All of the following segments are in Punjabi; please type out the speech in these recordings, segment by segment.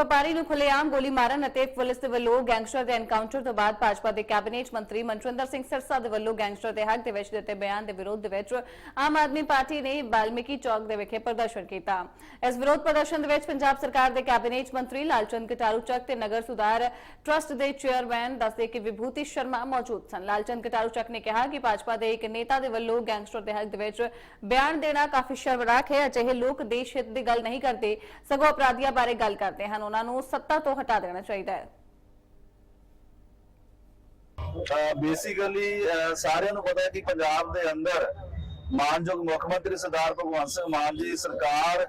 ਵਪਾਰੀ ਨੂੰ ਖੁੱਲੇਆਮ ਗੋਲੀ ਮਾਰਨ ਅਤੇ ਪੁਲਿਸ ਦੇ ਵੱਲੋਂ ਗੈਂਗਸਟਰ ਦੇ ਐਨਕਾਊਂਟਰ ਤੋਂ ਬਾਅਦ ਭਾਜਪਾ ਦੇ ਕੈਬਨਿਟ ਮੰਤਰੀ ਮਨਜਿੰਦਰ ਸਿੰਘ ਸਿਰਸਾ ਦੇ ਵੱਲੋਂ ਗੈਂਗਸਟਰ ਦੇ ਹੱਕ ਦੇ ਵਿੱਚ ਦਿੱਤੇ ਬਿਆਨ ਦੇ ਵਿਰੋਧ ਦੇ ਵਿੱਚ ਆਮ ਆਦਮੀ ਪਾਰਟੀ ਨੇ ਬਾਲਮੀਕੀ ਚੌਕ ਦੇ ਵਿਖੇ ਪ੍ਰਦਰਸ਼ਨ ਕੀਤਾ ਇਸ ਵਿਰੋਧ ਪ੍ਰਦਰਸ਼ਨ ਦੇ ਵਿੱਚ ਪੰਜਾਬ ਸਰਕਾਰ ਦੇ ਕੈਬਨਿਟ ਮੰਤਰੀ ਲਾਲਚੰਦ ਕਟਾਰੂ ਚੱਕ ਤੇ ਨਗਰ ਸੁਧਾਰ ਟਰਸਟ ਦੇ ਚੇਅਰਮੈਨ ਦੱਸਦੇ ਕਿ ਵਿਭੂਤੀ ਸ਼ਰਮਾ ਮੌਜੂਦ ਸਨ ਲਾਲਚੰਦ ਕਟਾਰੂ ਚੱਕ ਨੇ ਕਿਹਾ ਕਿ ਭਾਜਪਾ ਦੇ ਇੱਕ ਨੇਤਾ ਦੇ ਵੱਲੋਂ ਗੈਂਗਸਟਰ ਦੇ ਹੱਕ ਦੇ ਵਿੱਚ ਬਿਆਨ ਦੇਣਾ ਕਾਫੀ ਸ਼ਰਮਨਾਕ ਹੈ ਅਜਿਹੇ ਲੋਕ ਦੇਸ਼ ਹਿੱਤ ਦੀ ਗੱਲ ਨਹੀਂ ਕਰਦੇ ਸਗੋਂ ਅਪਰਾਧੀਆਂ ਬਾਰੇ ਗੱਲ ਕਰਦੇ ਹਨ ਉਹਨਾਂ ਨੂੰ ਸੱਤਾ ਤੋਂ ਹਟਾ ਦੇਣਾ ਚਾਹੀਦਾ ਹੈ। ਬੇਸਿਕਲੀ ਸਾਰਿਆਂ ਨੂੰ ਪਤਾ ਹੈ ਕਿ ਪੰਜਾਬ ਦੇ ਅੰਦਰ ਮਾਨਯੋਗ ਮੁੱਖ ਮੰਤਰੀ ਸਰਦਾਰ ਭਗਵੰਤ ਸਿੰਘ ਮਾਨ ਜੀ ਸਰਕਾਰ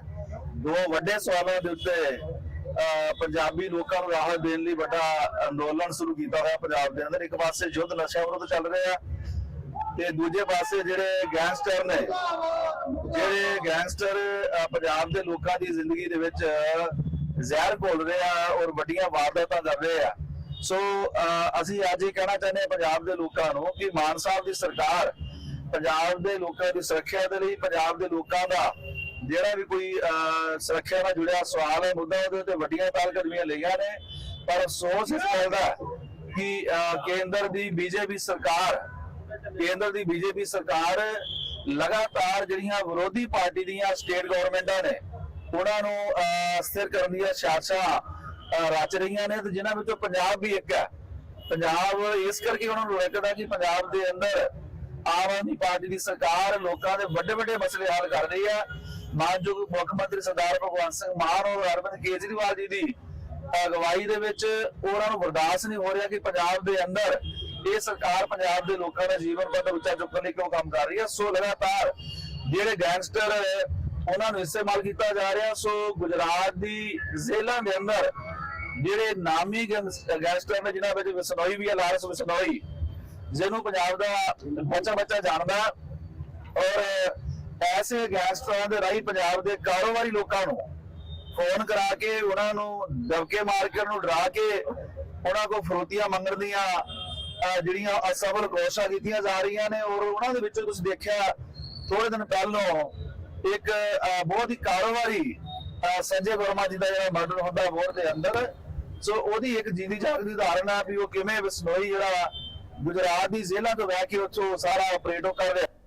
ਦੋ ਵੱਡੇ ਸਵਾਲਾਂ ਦੇ ਉੱਤੇ ਪੰਜਾਬੀ ਲੋਕਾਂ ਨੂੰ ਰਾਹਤ ਦੇਣ ਲਈ ਵੱਡਾ ਅੰਦੋਲਨ ਸ਼ੁਰੂ ਕੀਤਾ ਹੋਇਆ ਪੰਜਾਬ ਦੇ ਅੰਦਰ। ਇੱਕ ਪਾਸੇ ਯੁੱਧ ਨਸ਼ਾ ਵਿਰੁੱਧ ਚੱਲ ਰਿਹਾ ਤੇ ਦੂਜੇ ਪਾਸੇ ਜਿਹੜੇ ਗੈਂਗਸਟਰ ਨੇ, ਜਿਹੜੇ ਗੈਂਗਸਟਰ ਪੰਜਾਬ ਦੇ ਲੋਕਾਂ ਦੀ ਜ਼ਿੰਦਗੀ ਦੇ ਵਿੱਚ ਜ਼ਹਿਰ ਘੋਲ ਰਹੇ ਆ ਔਰ ਵੱਡੀਆਂ ਵਾਰਦਾਤਾਂ ਕਰ ਰਹੇ ਆ। ਸੋ ਅਸੀਂ ਅੱਜ ਇਹ ਕਹਿਣਾ ਚਾਹੁੰਦੇ ਹਾਂ ਪੰਜਾਬ ਦੇ ਲੋਕਾਂ ਨੂੰ ਕਿ ਮਾਨ ਸਾਹਿਬ ਦੀ ਸਰਕਾਰ ਪੰਜਾਬ ਦੇ ਲੋਕਾਂ ਦੀ ਸੁਰੱਖਿਆ ਦੇ ਲਈ, ਪੰਜਾਬ ਦੇ ਲੋਕਾਂ ਦਾ ਜਿਹੜਾ ਵੀ ਕੋਈ ਸੁਰੱਖਿਆ ਨਾਲ ਜੁੜਿਆ ਸਵਾਲ ਹੈ, ਮੁੱਦਾ ਉਹਦੇ ਉੱਤੇ ਵੱਡੀਆਂ ਪਹਿਲਕਦਮੀਆਂ ਲਈਆਂ ਨੇ। ਪਰ ਅਫਸੋਸ ਇਸ ਗੱਲ ਦਾ ਕਿ ਕੇਂਦਰ ਦੀ ਬੀਜੇਪੀ ਸਰਕਾਰ, ਕੇਂਦਰ ਦੀ ਬੀਜੇਪੀ ਸਰਕਾਰ ਲਗਾਤਾਰ ਜਿਹੜੀਆਂ ਵਿਰੋਧੀ ਪਾਰਟੀ ਦੀਆਂ ਸਟੇਟ ਗਵਰਨਮੈਂਟਾਂ ਨੇ ਉਹਨਾਂ ਨੂੰ ਸਥਿਰ ਕਰਨ ਦੀਆਂ ਸਿਆਸਤਾਂ ਰਚ ਰਹੀਆਂ ਨੇ ਤੇ ਜਿਨ੍ਹਾਂ ਵਿੱਚੋਂ ਪੰਜਾਬ ਵੀ ਇੱਕ ਹੈ। ਪੰਜਾਬ ਇਸ ਕਰਕੇ ਉਹਨਾਂ ਨੂੰ ਰੋਕਦਾ ਕਿ ਪੰਜਾਬ ਦੇ ਅੰਦਰ ਆਮ ਆਦਮੀ ਪਾਰਟੀ ਦੀ ਸਰਕਾਰ ਲੋਕਾਂ ਦੇ ਵੱਡੇ ਵੱਡੇ ਮਸਲੇ ਹੱਲ ਕਰ ਰਹੀ ਹੈ। ਮਾਨਯੋਗ ਮੁੱਖ ਮੰਤਰੀ ਸਰਦਾਰ ਭਗਵੰਤ ਸਿੰਘ ਮਾਨ ਔਰ ਅਰਵਿੰਦ ਕੇਜਰੀਵਾਲ ਜੀ ਦੀ ਅਗਵਾਈ ਦੇ ਵਿੱਚ ਉਹਨਾਂ ਨੂੰ ਬਰਦਾਸ਼ਤ ਨਹੀਂ ਹੋ ਰਿਹਾ ਕਿ ਪੰਜਾਬ ਦੇ ਅੰਦਰ ਇਹ ਸਰਕਾਰ ਪੰਜਾਬ ਦੇ ਲੋਕਾਂ ਦਾ ਜੀਵਨ ਪੱਧਰ ਉੱਚਾ ਚੁੱਕਣ ਲਈ ਕਿਉਂ ਕੰਮ ਕਰ ਰਹੀ ਹੈ। ਸੋ ਲਗਾਤਾਰ ਜਿਹੜੇ ਗੈਂਗਸਟਰ ਉਹਨਾਂ ਨੂੰ ਇਸਤੇਮਾਲ ਕੀਤਾ ਜਾ ਰਿਹਾ। ਸੋ ਗੁਜਰਾਤ ਦੀ ਜ਼ੇਲ੍ਹਾਂ ਦੇ ਅੰਦਰ ਜਿਹੜੇ ਨਾਮੀ ਗੈਂਗਸਟਰ ਨੇ, ਜਿਨ੍ਹਾਂ ਵਿੱਚ ਵਿਸਨੋਈ ਵੀ ਹੈ, ਲਾਰੈਂਸ ਵਿਸਨੋਈ, ਜਿਹਨੂੰ ਪੰਜਾਬ ਦਾ ਬੱਚਾ ਬੱਚਾ ਜਾਣਦਾ ਔਰ ਐਸੇ ਗੈਂਗਸਟਰਾਂ ਦੇ ਰਾਹੀਂ ਪੰਜਾਬ ਦੇ ਕਾਰੋਬਾਰੀ ਲੋਕਾਂ ਨੂੰ ਫੋਨ ਕਰਾ ਕੇ, ਉਹਨਾਂ ਨੂੰ ਦਬਕੇ ਮਾਰ ਕੇ, ਉਹਨਾਂ ਨੂੰ ਡਰਾ ਕੇ, ਉਹਨਾਂ ਕੋਲ ਫਰੋਤੀਆਂ ਮੰਗਣ ਦੀਆਂ ਜਿਹੜੀਆਂ ਅਸਫਲ ਕੋਸ਼ਿਸ਼ਾਂ ਕੀਤੀਆਂ ਜਾ ਰਹੀਆਂ ਨੇ। ਔਰ ਉਹਨਾਂ ਦੇ ਵਿੱਚ ਤੁਸੀਂ ਦੇਖਿਆ ਥੋੜੇ ਦਿਨ ਪਹਿਲਾਂ ਇੱਕ ਬਹੁਤ ਹੀ ਕਾਰੋਬਾਰੀ ਸੰਜੇ ਵਰਮਾ ਜੀ ਦਾ ਜਿਹੜਾ ਮਰਡਰ ਹੁੰਦਾ ਵੋਟ ਦੇ ਅੰਦਰ। ਸੋ ਉਹਦੀ ਇੱਕ ਜੀਦੀ ਜਾਗਦੀ ਉਦਾਹਰਨ ਆ ਵੀ ਉਹ ਕਿਵੇਂ ਵਿਸਨੋਈ ਜਿਹੜਾ ਗੁਜਰਾਤ ਦੀ ਜ਼ਿਲ੍ਹਾ ਤੋਂ ਬਹਿ ਕੇ ਉੱਥੋਂ ਸਾਰਾ ਆਪਰੇਟ ਕਰ ਰਿਹਾ